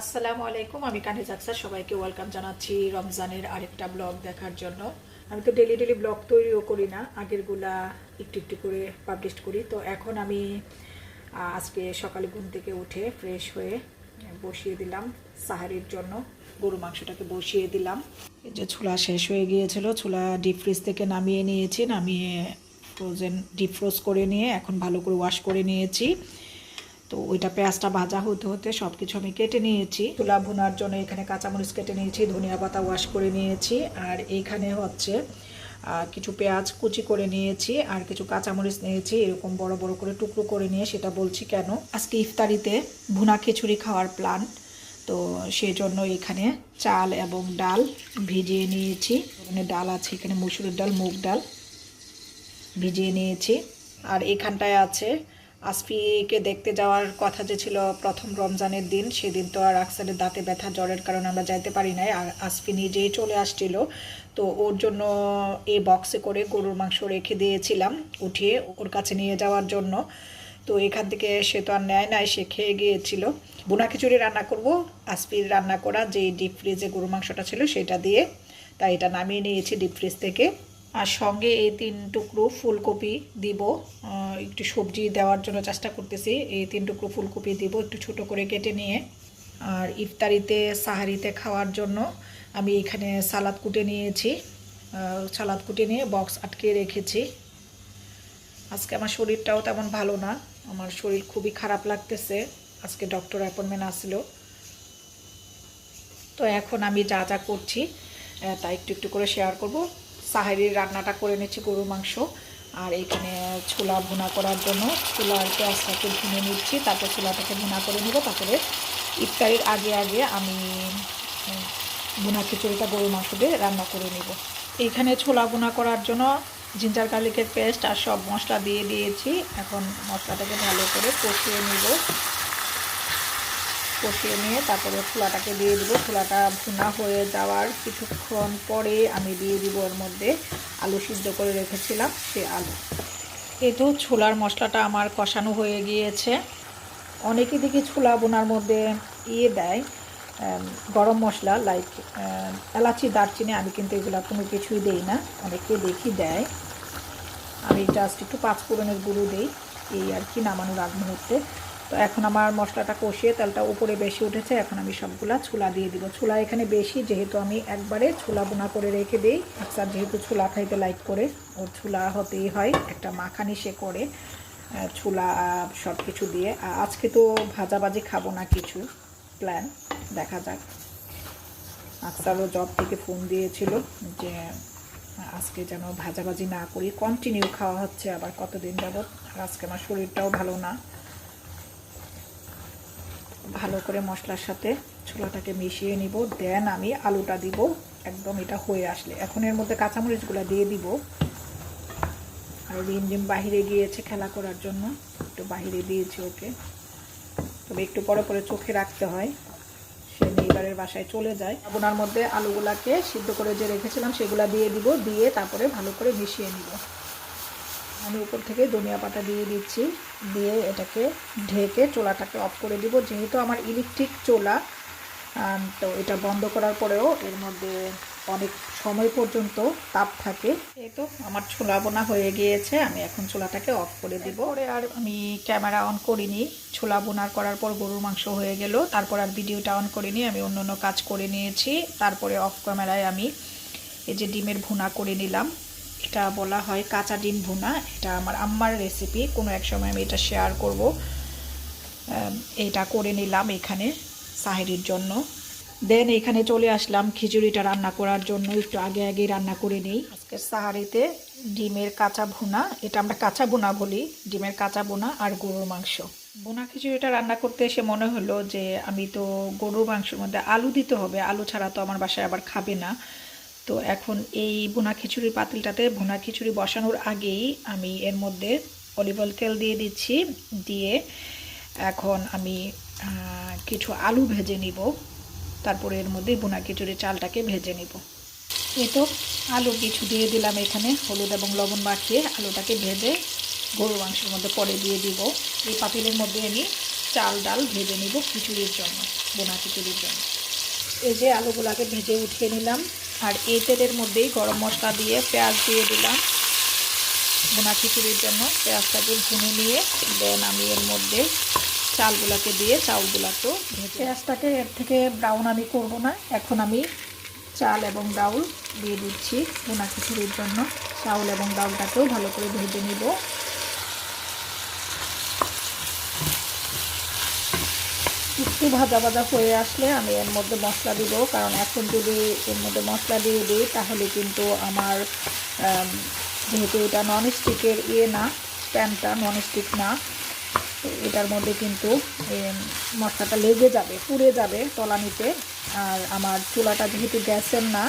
আসসালামু আলাইকুম, আমি কানে জাকসা সবাইকে ওয়েলকাম জানাচ্ছি রমজানের আরেকটা ব্লগ দেখার জন্য। আমি তো ডেলি ডেলি ব্লগ তৈরিও করি না, আগেরগুলা একটু একটু করে পাবলিশ করি। তো এখন আমি আজকে সকালে ঘুম থেকে উঠে ফ্রেশ হয়ে বসিয়ে দিলাম সাহারির জন্য। গরু মাংসটাকে বসিয়ে দিলাম। এই যে ছোলা শেষ হয়ে গিয়েছিল, ছোলা ডিপ ফ্রিজ থেকে নামিয়ে নিয়েছি, নামিয়ে ফ্রোজেন ডিপ ফ্রোজ করে নিয়ে এখন ভালো করে ওয়াশ করে নিয়েছি। তো ওইটা পেঁয়াজটা ভাজা হতে হতে সব কিছু আমি কেটে নিয়েছি। তুলা ভুনার জন্য এখানে কাঁচামরিচ কেটে নিয়েছি, ধনিয়া পাতা ওয়াশ করে নিয়েছি, আর এইখানে হচ্ছে কিছু পেঁয়াজ কুচি করে নিয়েছি, আর কিছু কাঁচামরিচ নিয়েছি, এরকম বড় বড় করে টুকরো করে নিয়ে সেটা বলছি কেন? আজকে ইফতারিতে ভুনা খিচুড়ি খাওয়ার প্ল্যান তো সেই জন্য এখানে চাল এবং ডাল ভিজিয়ে নিয়েছি। এখানে ডাল আছে, এখানে মুসুরির ডাল, মুগ ডাল ভিজিয়ে নিয়েছি। আর এখানটায় আছে আসফিকে দেখতে যাওয়ার কথা যে ছিল প্রথম রমজানের দিন, সেদিন তো আর আকসারের দাঁতে ব্যথা, জ্বরের কারণে আমরা যাইতে পারি নাই। আর আসফি নিজেই চলে আসছিল। তো ওর জন্য এই বক্সে করে গরুর মাংস রেখে দিয়েছিলাম উঠিয়ে ওর কাছে নিয়ে যাওয়ার জন্য। তো এখান থেকে সে তো আর নেয় নাই, সে খেয়ে গিয়েছিল। বোনা খিচুড়ি রান্না করব আসফির রান্না করা যে ডিপ ফ্রিজে গরু মাংসটা ছিল সেটা দিয়ে, তাই এটা নামিয়ে নিয়েছি ডিপ ফ্রিজ থেকে। আর সঙ্গে এই তিন টুকরো ফুলকপি দিব। একটু সবজি দেওয়ার জন্য চেষ্টা করতেছি। এই তিন টুকরো ফুলকপি দিব একটু ছোট করে কেটে নিয়ে। আর ইফতারিতে, সাহারিতে খাওয়ার জন্য আমি এখানে সালাদ কুটে নিয়েছি। সালাদ কুটে নিয়ে বক্স আটকে রেখেছি। আজকে আমার শরীরটাও তেমন ভালো না। আমার শরীর খুবই খারাপ লাগতেছে। আজকে ডক্টর অ্যাপয়েন্টমেন্ট আসলো। তো এখন আমি যা যা করছি তা একটু একটু করে শেয়ার করব। সাহারির রান্নাটা করে নিচ্ছি গরুর মাংস। আর এখানে ছোলা ভুনা করার জন্য ছোলা ছোলার পেঁয়াজটাকে ভুনে নিচ্ছি, তারপর ছোলাটাকে ভুনা করে নেব। তারপরে ইফতারির আগে আগে আমি ভুনা খিচুড়িটা গরুর মাংস দিয়ে রান্না করে নেব। এইখানে ছোলা ভুনা করার জন্য জিঞ্জার গার্লিকের পেস্ট আর সব মশলা দিয়ে দিয়েছি। এখন মশলাটাকে ভালো করে কষিয়ে নেব। কষিয়ে নিয়ে তারপরে ছোলাটাকে দিয়ে দিব। ছোলাটা ভুনা হয়ে যাওয়ার কিছুক্ষণ পরে আমি দিয়ে দিব এর মধ্যে আলু সিদ্ধ করে রেখেছিলাম, সে আলু। এই তো ছোলার মশলাটা আমার কষানো হয়ে গিয়েছে। অনেকে দেখি ছোলা বোনার মধ্যে ইয়ে দেয় গরম মশলা লাইক এলাচি, দারচিনি, আমি কিন্তু এগুলো কোনো কিছুই দেই না। অনেকে দেখি দেয়। আমি জাস্ট একটু পাঁচ ফোড়নের গুঁড়ো দিই, এই আর কি নামানোর আগ মুহূর্তে। তো এখন আমার মশলাটা কষিয়ে তেলটা উপরে বেশি উঠেছে, এখন আমি সবগুলা ছোলা দিয়ে দিব। ছোলা এখানে বেশি, যেহেতু আমি একবারে ছোলা বোনা করে রেখে দিই। আচ্ছা যেহেতু ছোলা খাইতে লাইক করে, ওর ছোলা হতেই হয়, একটা মাখানি সে করে ছোলা সব কিছু দিয়ে। আজকে তো ভাজাবাজি খাব না কিছু প্ল্যান দেখা যাক। আকসারও জব থেকে ফোন দিয়েছিল যে, আজকে যেন ভাজাভাজি না করি কন্টিনিউ খাওয়া হচ্ছে আবার কতদিন যাবত আর আজকে আমার শরীরটাও ভালো না। ভালো করে মশলার সাথে ছোলাটাকে মিশিয়ে নিব দেন আমি আলুটা দিব। একদম এটা হয়ে আসলে। এখন এর মধ্যে কাঁচামরিচগুলো দিয়ে দিব। আর রিম রিম বাহিরে গিয়েছে খেলা করার জন্য, একটু বাহিরে দিয়েছি ওকে। তবে একটু পরে পরে চোখে রাখতে হয়। সে নেইবারের বাসায় চলে যায়। বোনার মধ্যে আলুগুলাকে সিদ্ধ করে যে রেখেছিলাম, সেগুলা দিয়ে দিব। দিয়ে তারপরে ভালো করে মিশিয়ে নিব। আমি উপর থেকে ধনিয়া পাতা দিয়ে দিচ্ছি। দিয়ে এটাকে ঢেকে চোলাটাকে অফ করে দিব। যেহেতু আমার ইলেকট্রিক চোলা তো এটা বন্ধ করার পরেও এর মধ্যে অনেক সময় পর্যন্ত তাপ থাকে। এই তো আমার ছোলা বোনা হয়ে গিয়েছে। আমি এখন ছোলাটাকে অফ করে দিব। পরে আর আমি ক্যামেরা অন করিনি। ছোলা বোনার করার পর গরুর মাংস হয়ে গেল। তারপর আর ভিডিওটা অন করিনি। আমি অন্য অন্য কাজ করে নিয়েছি। তারপরে অফ ক্যামেরায় আমি এই যে ডিমের ভুনা করে নিলাম। এটা বলা হয় কাঁচা ডিম ভুনা। এটা আমার আম্মার রেসিপি কোনো এক সময় আমি এটা শেয়ার করব। এটা করে নিলাম এখানে সাহেরির জন্য। দেন এখানে চলে আসলাম খিচুড়িটা রান্না করার জন্য। একটু আগে আগে রান্না করে নিই। আজকে সাহারিতে ডিমের কাঁচা ভুনা। এটা আমরা কাঁচা বোনা বলি, ডিমের কাঁচা বোনা আর গরুর মাংস। বোনা খিচুড়িটা রান্না করতে এসে মনে হলো যে, আমি তো গরুর মাংসের মধ্যে আলু দিতে হবে। আলু ছাড়া তো আমার বাসায় আবার খাবে না। তো এখন এই ভুনা খিচুড়ির পাতিলটাতে ভুনা খিচুড়ি বসানোর আগেই আমি এর মধ্যে অলিভ অয়েল তেল দিয়ে দিচ্ছি। দিয়ে এখন আমি কিছু আলু ভেজে নিব। তারপরে এর মধ্যে বোনা খিচুড়ি চালটাকে ভেজে নিব। এই তো আলু কিছু দিয়ে দিলাম এখানে, হলুদ এবং লবণ মাখিয়ে আলুটাকে ভেজে গরুর মাংসের মধ্যে পরে দিয়ে দিব। এই পাতিলের মধ্যে আমি চাল, ডাল ভেজে নিব খিচুড়ির জন্য বোনা খিচুড়ির জন্য। এই যে আলুগুলাকে ভেজে উঠিয়ে নিলাম। আর এই তেলের মধ্যেই গরম মশলা দিয়ে পেঁয়াজ দিয়ে দিলাম। বোনা খিচুড়ির জন্য পেঁয়াজটাকে ভুনে নিয়ে, দেন আমি এর মধ্যে চালগুলাকে দিয়ে চাউলগুলাকেও ভেজে পেঁয়াজটাকে এর থেকে ব্রাউন আমি করব না, এখন আমি চাল এবং ডাউল দিয়ে দিচ্ছি। বোনা খিচুড়ির জন্য চাউল এবং ডাউলটাকেও ভালো করে ভেজে নিব। একটু ভাজা ভাজা হয়ে আসলে আমি এর মধ্যে মশলা দিব। কারণ এখন যদি এর মধ্যে মশলা দিয়ে দিই, তাহলে কিন্তু আমার যেহেতু এটা নন স্টিকের ইয়ে না, প্যানটা নন স্টিক না, এটার মধ্যে কিন্তু মশলাটা লেগে যাবে, পুড়ে যাবে তলানিতে। আর আমার চুলাটা যেহেতু গ্যাসের না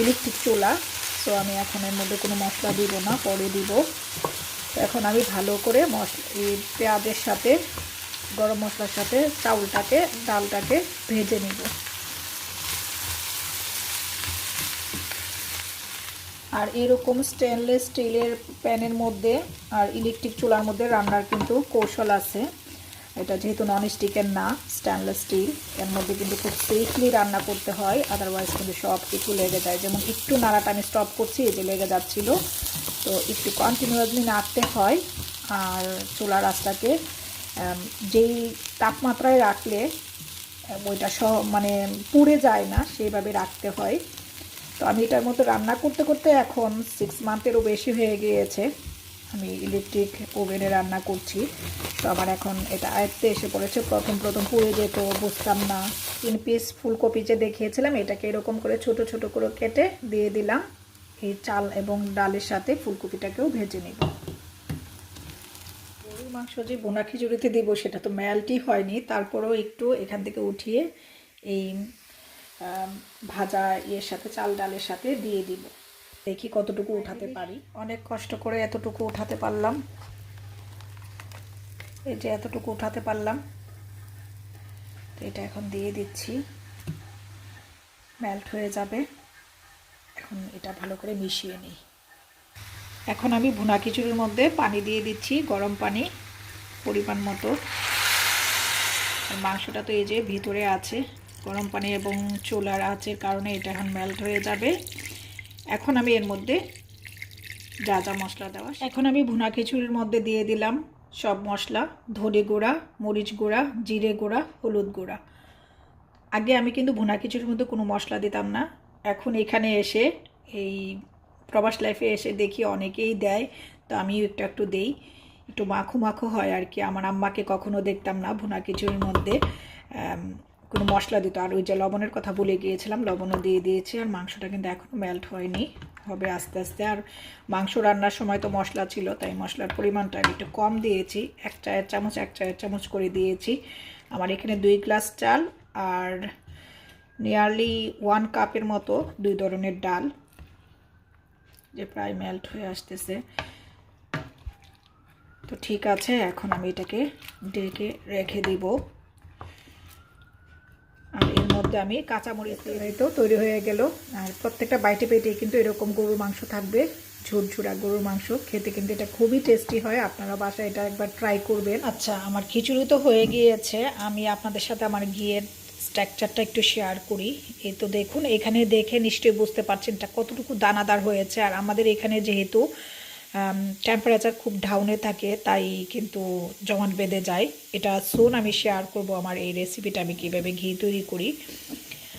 ইলেকট্রিক চুলা সো আমি এখন এর মধ্যে কোনো মশলা দিব না, পরে দিব। এখন আমি ভালো করে মশলা পেঁয়াজের সাথে গরম মশলার সাথে চাউলটাকে, ডালটাকে ভেজে নিব। আর এরকম স্টেনলেস স্টিলের প্যানের মধ্যে আর ইলেকট্রিক চুলার মধ্যে রান্নার কিন্তু কৌশল আছে। এটা যেহেতু নন স্টিকের না স্টেনলেস স্টিল এর মধ্যে কিন্তু খুব সেফলি রান্না করতে হয় আদারওয়াইজ কিন্তু সব কিছু লেগে যায়। যেমন একটু নাড়াটা আমি স্টপ করছি, এই যে লেগে যাচ্ছিল। তো একটু কন্টিনিউয়াসলি নাড়তে হয়, আর চুলার আঁচটাকে যেই তাপমাত্রায় রাখলে ওইটা সহ মানে পুড়ে যায় না, সেইভাবে রাখতে হয়। তো আমি এটার মতো রান্না করতে করতে এখন সিক্স মান্থেরও বেশি হয়ে গিয়েছে। আমি ইলেকট্রিক ওভেনে রান্না করছি। তো আমার এখন এটা আয়ত্তে এসে পড়েছে। প্রথম প্রথম পুড়ে যেত, বুঝতাম না। তিন পিস ফুলকপি যে দেখিয়েছিলাম, এটাকে এরকম করে ছোট ছোট করে কেটে দিয়ে দিলাম। এই চাল এবং ডালের সাথে ফুলকপিটাকেও ভেজে গরুর মাংস যে বোনা খিচুড়িতে দেবো সেটা তো ম্যালটি হয়নি, তারপরেও একটু এখান থেকে উঠিয়ে এই ভাজা ইয়ের সাথে, চাল ডালের সাথে দিয়ে দিব। দেখি কতটুকু উঠাতে পারি। অনেক কষ্ট করে এতটুকু উঠাতে পারলাম। এই যে এতটুকু উঠাতে পারলাম। এটা এখন দিয়ে দিচ্ছি। মেল্ট হয়ে যাবে। এখন এটা ভালো করে মিশিয়ে নিই। এখন আমি ভুনা খিচুড়ির মধ্যে পানি দিয়ে দিচ্ছি, গরম পানি। পরিমাণ মতো। মাংসটা তো এই যে ভিতরে আছে, গরম পানি এবং চোলার আঁচের কারণে এটা এখন মেল্ট হয়ে যাবে। এখন আমি এর মধ্যে যা যা মশলা দেওয়া, এখন আমি ভুনা খিচুড়ির মধ্যে দিয়ে দিলাম সব মশলা, ধনে গুঁড়া, মরিচ গুঁড়া, জিরে গুঁড়া, হলুদ গুঁড়া। আগে আমি কিন্তু ভুনা খিচুড়ির মধ্যে কোনো মশলা দিতাম না। এখন এখানে এসে, এই প্রবাস লাইফে এসে দেখি অনেকেই দেয়, তো আমিও একটু একটু দেই। একটু মাখো মাখো হয় আর কি। আমার আম্মাকে কখনো দেখতাম না ভুনা খিচুড়ির মধ্যে। কোনো মশলা দিত। আর ওই যে লবণের কথা বলে গিয়েছিলাম, লবণও দিয়ে দিয়েছি আর মাংসটা কিন্তু এখনও মেল্ট হয়নি। হবে আস্তে আস্তে। আর মাংস রান্নার সময় তো মশলা ছিল, তাই মশলার পরিমাণটা আমি একটু কম দিয়েছি। এক চায়ের চামচ, এক চায়ের চামচ করে দিয়েছি। আমার এখানে দুই গ্লাস চাল আর নিয়ারলি ওয়ান কাপের মতো দুই ধরনের ডাল, যে প্রায় মেল্ট হয়ে আসতেছে। তো ঠিক আছে, এখন আমি এটাকে ডেকে রেখে দিব। আর এর মধ্যে আমি কাঁচামরিচ হয়তো তৈরি হয়ে গেল। আর প্রত্যেকটা বাইটে পেটে কিন্তু এরকম গরুর মাংস থাকবে, ঝুরঝুরা গরুর মাংস। খেতে কিন্তু এটা খুবই টেস্টি হয়, আপনারা বাসায় এটা একবার ট্রাই করবেন। আচ্ছা আমার খিচুড়ি তো হয়ে গিয়েছে, আমি আপনাদের সাথে আমার গিয়ের স্ট্রাকচারটা একটু শেয়ার করি। এই তো দেখুন, এখানে দেখে নিশ্চয়ই বুঝতে পারছেন এটা কতটুকু দানাদার হয়েছে। আর আমাদের এখানে যেহেতু টেম্পারেচার খুব ডাউনে থাকে, তাই কিন্তু জমাট বেঁধে যায়। এটা সোন আমি শেয়ার করব আমার এই রেসিপিটা আমি কীভাবে ঘি তৈরি করি।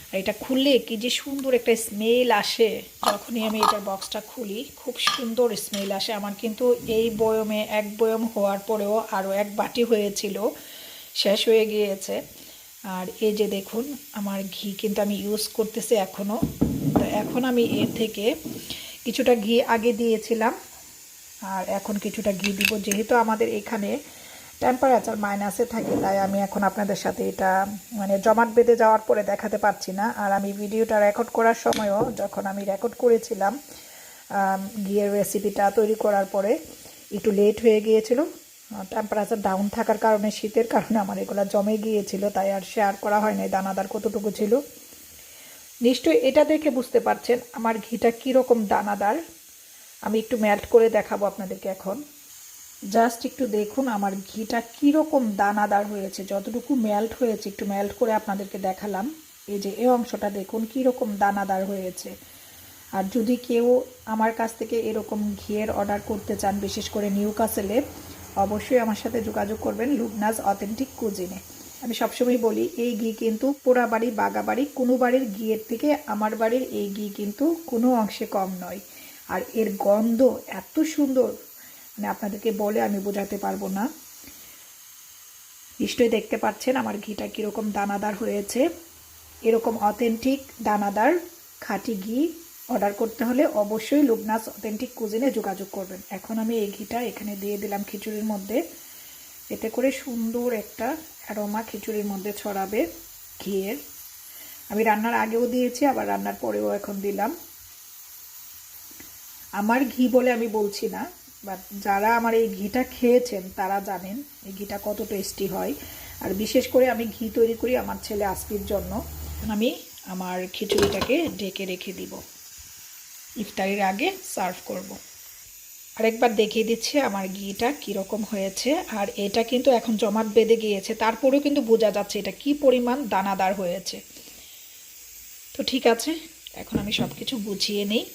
আর এটা খুললে কি যে সুন্দর একটা স্মেল আসে, যখনই আমি এটার বক্সটা খুলি, খুব সুন্দর স্মেল আসে। আমার কিন্তু এই বয়মে এক বয়ম হওয়ার পরেও আরও এক বাটি হয়েছিল, শেষ হয়ে গিয়েছে। আর এই যে দেখুন, আমার ঘি কিন্তু আমি ইউজ করতেছি এখনও তো এখন আমি এর থেকে কিছুটা ঘি আগে দিয়েছিলাম। আর এখন কিছুটা ঘি দিব, যেহেতু আমাদের এখানে টেম্পারেচার মাইনাসে থাকে, তাই আমি এখন আপনাদের সাথে এটা মানে জমাট বেঁধে যাওয়ার পরে দেখাতে পারছি না। আর আমি ভিডিওটা রেকর্ড করার সময়ও যখন আমি রেকর্ড করেছিলাম ঘিয়ের রেসিপিটা তৈরি করার পরে একটু লেট হয়ে গিয়েছিল। টেম্পারেচার ডাউন থাকার কারণে, শীতের কারণে আমার এগুলো জমে গিয়েছিল, তাই আর শেয়ার করা হয় নাই, দানাদার কতটুকু ছিল। নিশ্চয়ই এটা দেখে বুঝতে পারছেন আমার ঘিটা কীরকম দানাদার। আমি একটু মেল্ট করে দেখাবো আপনাদেরকে এখন। জাস্ট একটু দেখুন আমার ঘিটা কীরকম দানাদার হয়েছে, যতটুকু মেল্ট হয়েছে, একটু মেল্ট করে আপনাদেরকে দেখালাম। এই যে, এই অংশটা দেখুন কীরকম দানাদার হয়েছে। আর যদি কেউ আমার কাছ থেকে এরকম ঘিয়ের অর্ডার করতে চান, বিশেষ করে নিউ কাসেলে অবশ্যই আমার সাথে যোগাযোগ করবেন লুবনাজ অথেন্টিক কুজিনে আমি সবসময় বলি, এই ঘি কিন্তু পোড়া বাড়ি, বাগা বাড়ি, কোনো বাড়ির ঘিয়ের থেকে আমার বাড়ির এই ঘি কিন্তু কোনো অংশে কম নয়। আর এর গন্ধ এত সুন্দর। মানে আপনাদেরকে বলে আমি বোঝাতে পারব না। নিশ্চয়ই দেখতে পাচ্ছেন আমার ঘিটা কীরকম দানাদার হয়েছে। এরকম অথেন্টিক দানাদার খাঁটি ঘি অর্ডার করতে হলে অবশ্যই লুবনাস অথেন্টিক কুজিনে যোগাযোগ করবেন। এখন আমি এই ঘিটা এখানে দিয়ে দিলাম খিচুড়ির মধ্যে। এতে করে সুন্দর একটা অ্যারোমা খিচুড়ির মধ্যে ছড়াবে ঘিয়ের। আমি রান্নার আগেও দিয়েছি, আবার রান্নার পরেও এখন দিলাম। আমার ঘি বলে আমি বলছি না বাট যারা আমার এই ঘিটা খেয়েছেন তারা জানেন এই ঘিটা কত টেস্টি হয়। আর বিশেষ করে আমি ঘি তৈরি করি আমার ছেলে আসপির জন্য। আমি আমার খিচুড়িটাকে ঢেকে রেখে দিব। ইফতারির আগে সার্ভ করব। আরেকবার দেখিয়ে দিচ্ছি আমার ঘিটা কীরকম হয়েছে। আর এটা কিন্তু এখন জমাট বেঁধে গিয়েছে, তারপরেও কিন্তু বোঝা যাচ্ছে এটা কি পরিমাণ দানাদার হয়েছে। তো ঠিক আছে, এখন আমি সব কিছু বুঝিয়ে নিই।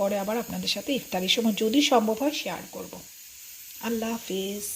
পরে আবার আপনাদের সাথে ইফতারির সময় যদি সম্ভব হয় শেয়ার করব। আল্লাহ হাফিজ।